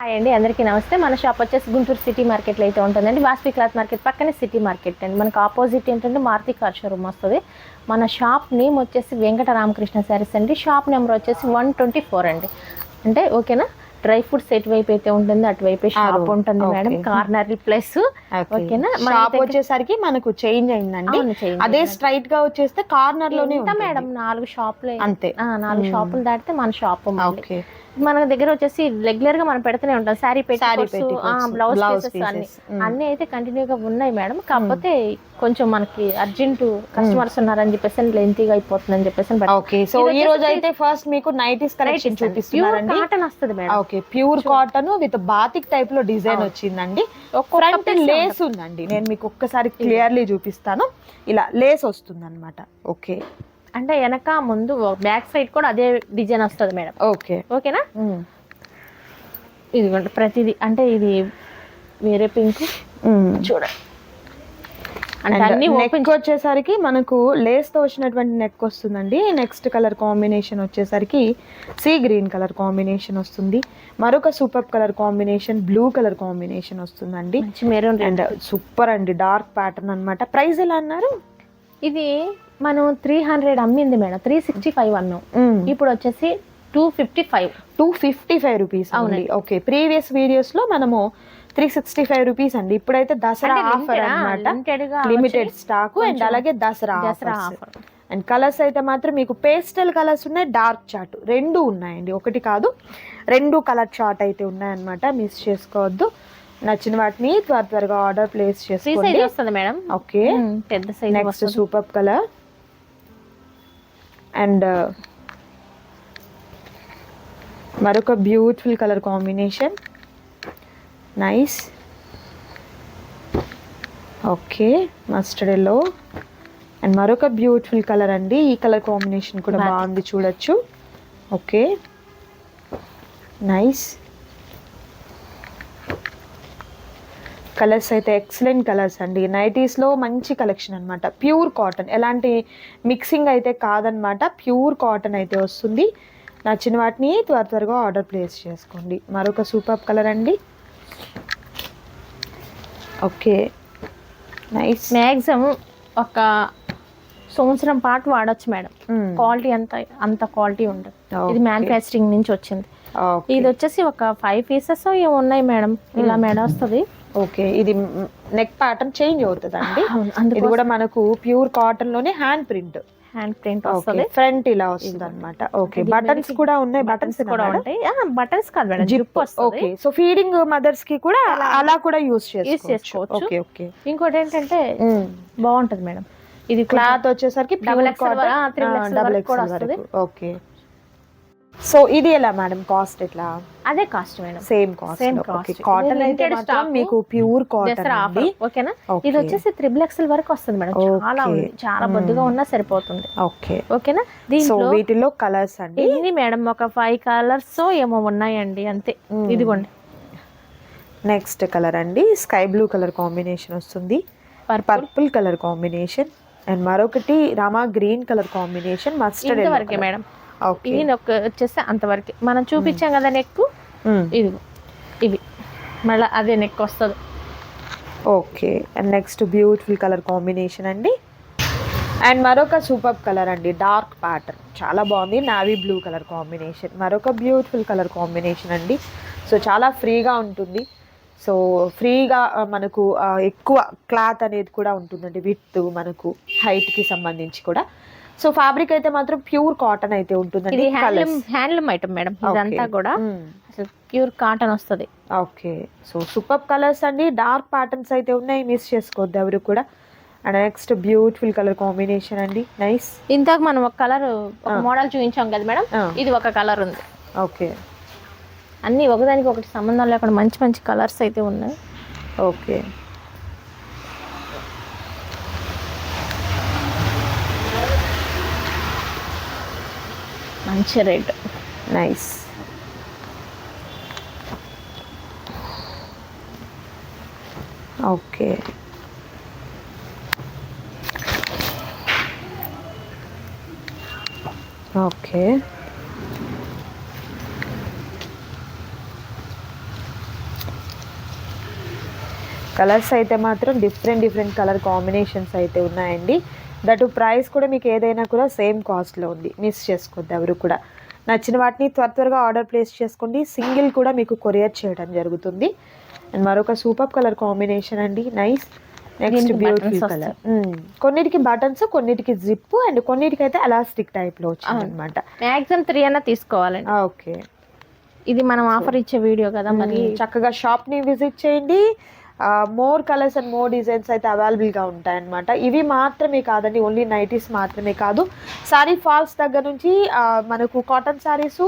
Hi అండి అందరికీ నమస్తే. మన షాప్ వచ్చేసి గుంటూరు సిటీ మార్కెట్లో అయితే ఉంటుందండి. వాస్పి క్లాత్ మార్కెట్ పక్కనే సిటీ మార్కెట్ అండి. మనకు ఆపోజిట్ ఏంటంటే మారుతి కార్ షోరూమ్ వస్తుంది. మన షాప్ నేమ్ వచ్చేసి వెంకట రామకృష్ణ శారీస్ అండి. షాప్ నెంబర్ వచ్చేసి వన్ ట్వంటీ ఫోర్ అండి. అంటే ఓకేనా? డ్రై ఫ్రూట్స్ ఎటువైపు అయితే ఉంటుంది అటువైపు షాప్ ఉంటుంది మేడం. Corner plus. ఓకేనా? మన షాప్ వచ్చేసరికి మనకు చేంజ్ అయిందండి. అదే. స్ట్రైట్గా వచ్చేస్తే కార్నర్లోనే. మేడం? నాలుగు షాపులు. అంతే. నాలుగు షాపులు దాటితే మన షాప్ ఓకే. మన దగ్గర వచ్చేసి రెగ్యులర్గా మనం పెడుతూనే ఉంటాం. శారీ పెట్టి బ్లౌజ్ అన్ని. అన్ని అయితే కంటిన్యూగా ఉన్నాయి మేడం. కాకపోతే కొంచెం మనకి అర్జెంట్ కస్టమర్స్ ఉన్నారని చెప్పేసి లెంతీగా అయిపోతుందని చెప్పేసి ఓకే సో ఈ రోజు అయితే ఫస్ట్ మీకు నైటీస్ కలెక్షన్ చూపిస్తున్నారండి. కాటన్ వస్తుంది madam. Okay pure cotton with batik టైప్లో డిజైన్ వచ్చిందండి. ఫ్రంట్ లేస్ ఉందండి. నేను మీకు ఒక్కసారి క్లియర్లీ చూపిస్తాను. ఇలా లేస్ వస్తుంది అనమాట ఓకే అంటే వెనక ముందు బ్యాక్ సైడ్ కూడా అదే డిజైన్ వస్తుంది మేడం. ఓకే. ఓకేనా? ఇదిగోండి ప్రతిదీ అంటే ఇది వేరే పింక్ చూడండి. అంటే అన్ని ఓపెన్ నెక్ వచ్చేసరికి మనకు లేస్తో వచ్చినటువంటి నెక్ వస్తుందండి. నెక్స్ట్ కలర్ కాంబినేషన్ వచ్చేసరికి సీ గ్రీన్ కలర్ కాంబినేషన్ వస్తుంది. మరొక super colour combination blue colour combination వస్తుందండి. మెరూన్ అండ్ సూపర్ అండి డార్క్ ప్యాటర్న్ అన్నమాట. ప్రైస్ ఎలా అన్నారు? ఇది మనం త్రీ హండ్రెడ్ అమ్మింది మేడం. త్రీ సిక్స్టీ ఫైవ్ అన్నాం ఇప్పుడు వచ్చేసి two fifty five two fifty five rupees అవునండి. ఓకే ప్రీవియస్ వీడియోస్లో మనము త్రీ సిక్స్టీ ఫైవ్ రూపీస్ అండి. ఇప్పుడైతే దసరా ఆఫర్ అన్నమాట. లిమిటెడ్ స్టాక్ అండ్ అలాగే Dasara Dasara offer and colours అయితే మాత్రం మీకు పేస్టల్ కలర్స్ ఉన్నాయి డార్క్ చార్ట్ రెండు ఉన్నాయండి. ఒకటి కాదు రెండు కలర్ చార్ట్ అయితే ఉన్నాయన్నమాట. మిస్ చేసుకోవద్దు. నచ్చిన వాటిని త్వర త్వరగా ఆర్డర్ ప్లేస్ చేసుకోండి. వస్తుంది మేడం. ఓకే పెద్ద size next super colour and మరొక beautiful colour combination. Nice. Okay mustard yellow. And మరొక బ్యూటిఫుల్ కలర్ అండి ఈ కలర్ కాంబినేషన్ కూడా. బాగుంది చూడొచ్చు. ఓకే. నైస్. కలర్స్ అయితే ఎక్సలెంట్ కలర్స్ అండి. నైటీస్లో మంచి కలెక్షన్ అన్నమాట. Pure cotton. ఎలాంటి మిక్సింగ్ అయితే కాదనమాట ప్యూర్ కాటన్ అయితే వస్తుంది. నచ్చిన వాటిని త్వర త్వరగా ఆర్డర్ ప్లేస్ చేసుకోండి. మరొక సూపర్ కలర్ అండి. ఓకే. నైస్. మ్యాక్సిమం ఒక సంవత్సరం పాటు వాడొచ్చు మేడం. క్వాలిటీ అంత అంత క్వాలిటీ ఉండదు. ఇది. మ్యానుఫ్యాక్చరింగ్ నుంచి వచ్చింది. ఇది వచ్చేసి ఒక ఫైవ్ పీసెస్ ఏమో ఉన్నాయి మేడం. ఇలా మేడం వస్తుంది. ఓకే ఇది నెక్ ప్యాటర్న్ చేంజ్ అవుతుంది అండి ఇది కూడా మనకు ప్యూర్ కాటన్లోనే హ్యాండ్ ప్రింట్ హ్యాండ్ ప్రింట్ వస్తుంది. ఫ్రంట్ ఇలా వస్తుంది అనమాట ఓకే బటన్స్ కూడా ఉన్నాయి బటన్స్ కూడా ఉంటాయి. బటన్స్ కాదు madam zip okay so feeding మదర్స్కి కూడా అలా కూడా యూస్ చేసుకోవచ్చు. చేసుకోవచ్చు. Okay okay. ఇంకోటి ఏంటంటే బాగుంటది మేడం. ఇది క్లాత్ వచ్చేసరికి డబుల్ కూడా ఎక్స్ఎల్ వస్తుంది. వరకు ఓకే. సో ఇది ఎలా మేడం కాస్ట్ ఎట్లా? అదే cost madam same cost okay cost. Cotton మాత్రం stock. మీకు ప్యూర్ కాటన్ అండి. ఓకేనా. ఇది వచ్చేసి త్రిబుల్ ఎక్స్ఎల్ వరకు వస్తుంది మేడం చాలా చాలా బొద్దుగా ఉన్నా సరిపోతుంది. ఓకే ఓకేనా? సో దీంట్లో వీటిలో కలర్స్ అండి. ఇది మేడం ఒక ఫైవ్ కలర్స్ ఏమో ఉన్నాయండి అంతే. Mm. ఇదిగోండి. నెక్స్ట్ కలర్ అండి. స్కై బ్లూ కలర్ కాంబినేషన్ వస్తుంది. Purple purple colour combination and మరొకటి Rama green colour combination mustard ఇంతవరకే మేడం ఓకే. ఇది ఒక వచ్చేసి అంతవరకే. మనం చూపించాం కదా నెక్ ఇది ఇవి. మళ్ళీ అదే నెక్ వస్తుంది. Okay. And next beautiful colour combination అండి. అండ్ మరొక సూపర్ కలర్ అండి డార్క్ ప్యాటర్న్. చాలా బాగుంది నావీ బ్లూ కలర్ కాంబినేషన్. మరొక బ్యూటిఫుల్ కలర్ కాంబినేషన్ అండి. సో చాలా ఫ్రీగా ఉంటుంది. సో ఫ్రీగా మనకు ఎక్కువ క్లాత్ అనేది కూడా ఉంటుందండి విత్ మనకు హైట్కి సంబంధించి కూడా. సో ఫ్యాబ్రిక్ అయితే మాత్రం ప్యూర్ కాటన్ అయితే ఉంటుందండి ఇది హ్యాండ్లూమ్ హ్యాండ్లూమ్ ఐటమ్ మేడం ఇదంతా కూడా అసలు ప్యూర్ కాటన్ వస్తుంది. ఓకే. సో సూపర్ కలర్స్ అండి డార్క్ ప్యాటర్న్స్ అయితే ఉన్నాయి మిస్ చేసుకోవద్దు ఎవరు కూడా. And next beautiful colour combination అండి నైస్. ఇంతకు మనం ఒక కలర్ ఒక మోడల్ చూపించాం కదా మేడం. ఇది ఒక కలర్ ఉంది. ఓకే. అన్ని ఒకదానికి ఒకటి సంబంధం లేకుండా మంచి మంచి కలర్స్ అయితే ఉన్నాయి. ఓకే. మంచి rate. Nice. Okay. Okay. Colours అయితే మాత్రం డిఫరెంట్ డిఫరెంట్ కలర్ కాంబినేషన్స్ అయితే ఉన్నాయండి. దట్ ప్రైస్ కూడా మీకు ఏదైనా కూడా సేమ్ కాస్ట్లో ఉంది. మిస్ చేసుకోవద్దు ఎవరు కూడా. నచ్చిన వాటిని త్వర త్వరగా ఆర్డర్ ప్లేస్ చేసుకోండి. సింగిల్ కూడా మీకు కొరియర్ చేయడం జరుగుతుంది. అండ్ మరొక సూపర్ కలర్ కాంబినేషన్ అండి. నైస్. Next beautiful colour. కొన్నిటికి బటన్స్ కొన్నిటికి జిప్ అండ్ కొన్నిటికి అయితే ఎలాస్టిక్ టైప్లో వచ్చింది అనమాట మ్యాక్సిమం త్రీ అన్న తీసుకోవాలండి. ఓకే. ఇది మనం ఆఫర్ ఇచ్చే వీడియో కదా మరి. చక్కగా షాప్ని విజిట్ చేయండి. More colours and more designs అయితే అవైలబుల్గా ఉంటాయన్నమాట. ఇవి మాత్రమే కాదండి ఓన్లీ నైటీస్ మాత్రమే కాదు. సారీ ఫాల్స్ దగ్గర నుంచి మనకు కాటన్ శారీస్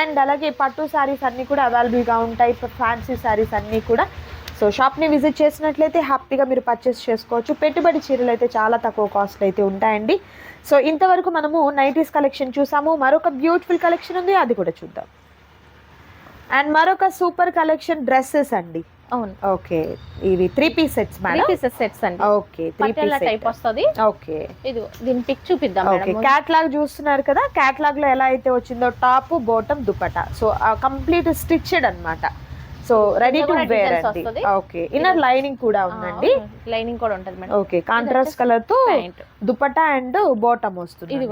అండ్ అలాగే పట్టు శారీస్ అన్నీ కూడా అవైలబుల్గా ఉంటాయి. ఫ్యాన్సీ శారీస్ అన్నీ కూడా. సో షాప్ని విజిట్ చేసినట్లయితే హ్యాపీగా మీరు పర్చేస్ చేసుకోవచ్చు. పెట్టుబడి చీరలు అయితే చాలా తక్కువ కాస్ట్ అయితే ఉంటాయండి. సో ఇంతవరకు మనము నైటీస్ కలెక్షన్ చూసాము. మరొక బ్యూటిఫుల్ కలెక్షన్ ఉంది అది కూడా చూద్దాం. అండ్ మరొక సూపర్ కలెక్షన్ డ్రెస్సెస్ అండి. అవును. ఓకే. ఇవి three piece sets three pieces sets అండి. ఓకే త్రీ పీస్ టైప్ వస్తుంది. ఓకే. ఇది దీని పిక్ చూపిద్దాం ఓకే. క్యాట్లాగ్ చూస్తున్నారు కదా క్యాట్లాగ్లో ఎలా అయితే వచ్చిందో top bottom dupatta. So complete stitched అన్నమాట. సో రెడీ టు వేర్ అండి. ఓకే. ఇన్నర్ లైనింగ్ కూడా ఉందండి. లైనింగ్ కూడా ఉంటుంది మేడం. ఓకే. కాంట్రాస్ట్ కలర్తో దుపట్టా అండ్ బాటమ్ వస్తుంది ఇది.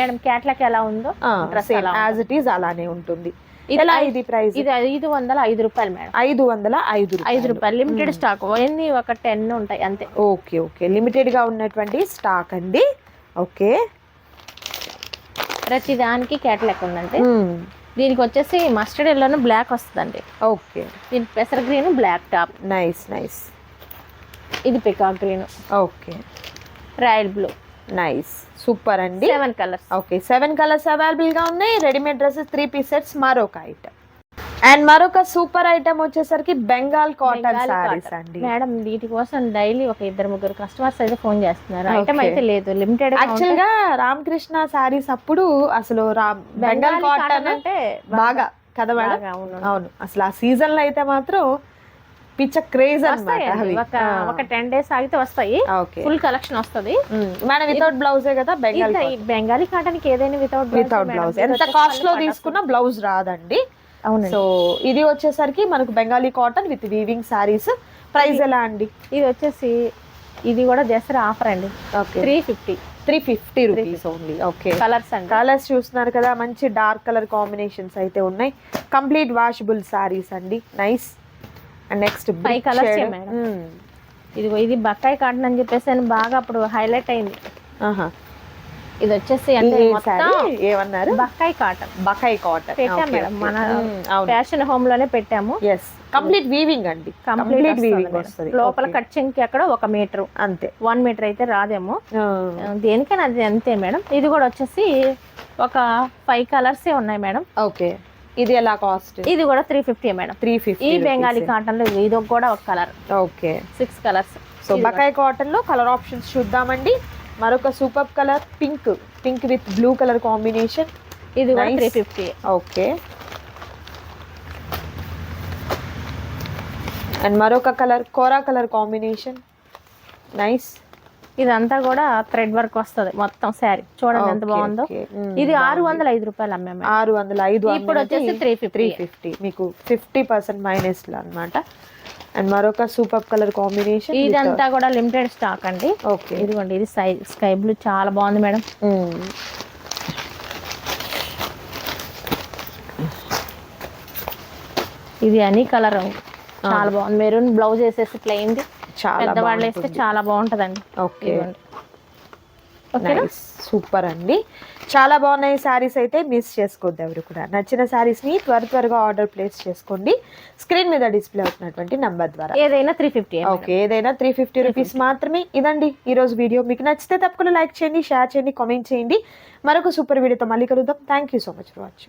మేడం క్యాట్లాక్ ఎలా ఉందో dress same as it is అలానే ఉంటుంది. ఇది ఎలా ఇది ప్రైస్? ఇది ఐదు వందల ఐదు రూపాయలు మేడం. ఐదు వందల ఐదు ఐదు రూపాయలు. లిమిటెడ్ స్టాక్ ఎన్ని ఒక టెన్ ఉంటాయి అంతే. Okay okay. లిమిటెడ్గా ఉన్నటువంటి స్టాక్ అండి. ఓకే. ప్రతి దానికి క్యాట్లాక్ ఉందండి. దీనికి వచ్చేసి మస్టర్డ్ ఎల్లోను బ్లాక్ వస్తుందండి. ఓకే. దీని పెసర green black top nice nice ఇది peacock green okay. Royal blue nice super అండి. Seven colours okay seven colours అవైలబుల్గా ఉన్నాయి. Readymade dresses three piece sets మరొక ఐటమ్ అండ్ మరొక సూపర్ ఐటమ్ వచ్చేసరికి బెంగాల్ కాటన్ సారీస్ అండి. మేడం వీటి కోసం డైలీ ఒక ఇద్దరు ముగ్గురు కస్టమర్స్ అయితే ఫోన్ చేస్తున్నారు. ఐటమ్ అయితే లేదు. లిమిటెడ్ యాక్చువల్గా రామకృష్ణ సారీస్ అప్పుడు అసలు రామ్ బెంగాల్ కాటన్ అంటే బాగా కదా మేడం. అవును. అసలు ఆ సీజన్లో అయితే మాత్రం పిచ్చ క్రేజ్. అనమాట ఒక టెన్ డేస్ ఆగితే వస్తాయి. ఫుల్ కలెక్షన్ వస్తుంది. మేడం వితౌట్ బ్లౌజే కదా బెంగాల్ బెంగాలీ కాటన్కి ఏదైనా వితౌట్ వితౌట్ బ్లౌజ్ ఎంత కాస్ట్లో తీసుకున్నా బ్లౌజ్ రాదండి. అవునండి. సో ఇది వచ్చేసరికి మనకు Bengali cotton with weaving sarees price ఎలా అండి? ఇది వచ్చేసి ఇది కూడా దసరా ఆఫర్ అండి. Okay. Three fifty three fifty rupees only okay colours అండి. కలర్స్ చూస్తున్నారు కదా మంచి డార్క్ కలర్ కాంబినేషన్స్ అయితే ఉన్నాయి. కంప్లీట్ వాషబుల్ సారీస్ అండి. నైస్ నెక్స్ట్ colours ఏ మేడం. ఇదిగో ఇది బక్కాయి కాటన్ అని చెప్పేసి అని బాగా అప్పుడు హైలైట్ అయింది. ఇది వచ్చేసి అంటే మొత్తం ఏమన్నారు? బక్కాయి కాటన్ బకాయి కాటన్ పెట్టాం మేడం. మన ఫ్యాషన్ హోమ్లోనే పెట్టాము. ఎస్ కంప్లీట్ వీవింగ్ అండి. కంప్లీట్ వీవింగ్ వస్తుంది లోపల కట్చింగ్కి అక్కడ ఒక మీటర్ అంతే. వన్ మీటర్ అయితే రాదేమో. దేనికైనా అది అంతే మేడం. ఇది కూడా వచ్చేసి ఒక ఫైవ్ కలర్స్ ఉన్నాయి మేడం. ఓకే ఇది ఎలా కాస్ట్? ఇది కూడా త్రీ ఫిఫ్టీ మేడం. త్రీ ఈ ఫిఫ్టీ బెంగాలీ కాటన్లో ఇది కూడా ఒక colour okay. Six colours so బకాయ్ కాటన్లో కలర్ ఆప్షన్స్ చూద్దామండి. మరొక super colour pink pink with blue colour combination ఇది కూడా. త్రీ ఫిఫ్టీ ఓకే అండ్ మరొక కలర్ కోరా కలర్ కాంబినేషన్ నైస్ ఇదంతా కూడా థ్రెడ్ వర్క్ వస్తుంది మొత్తం శారీ. చూడండి ఎంత బాగుందో. ఇది ఆరు వందల ఐదు రూపాయలు అమ్మాము మేడం. ఆరు వందల ఐదు ఇప్పుడు వచ్చేసి త్రీ త్రీ ఫిఫ్టీ మీకు ఫిఫ్టీ పర్సెంట్ మైనస్లో అనమాట అండ్ మరొక సూపర్ కలర్ కాంబినేషన్ ఇదంతా కూడా లిమిటెడ్ స్టాక్ అండి. ఓకే. ఇదిగోండి ఇది స్కై స్కై బ్లూ చాలా బాగుంది మేడం. ఇది అని కలర్ చాలా బాగుంది. మెరూన్ బ్లౌజ్ వేసేసి ప్లెయిన్ చాలా పెద్దవాళ్ళు వేస్తే చాలా బాగుంటుందండి. ఓకే. సూపర్ అండి. చాలా బాగున్నాయి శారీస్ అయితే మిస్ చేసుకోవద్దు ఎవరు కూడా. నచ్చిన శారీస్ని త్వర త్వరగా ఆర్డర్ ప్లేస్ చేసుకోండి. స్క్రీన్ మీద డిస్ప్లే అవుతున్నటువంటి నంబర్ ద్వారా. ఏదైనా త్రీ ఫిఫ్టీ ఓకే. ఏదైనా త్రీ ఫిఫ్టీ రూపీస్ మాత్రమే ఇదండి ఈరోజు వీడియో. మీకు నచ్చితే తప్పకుండా లైక్ చేయండి షేర్ చేయండి కామెంట్ చేయండి. మరొక సూపర్ వీడియోతో మళ్ళీ కలుద్దాం. Thank you so much for watching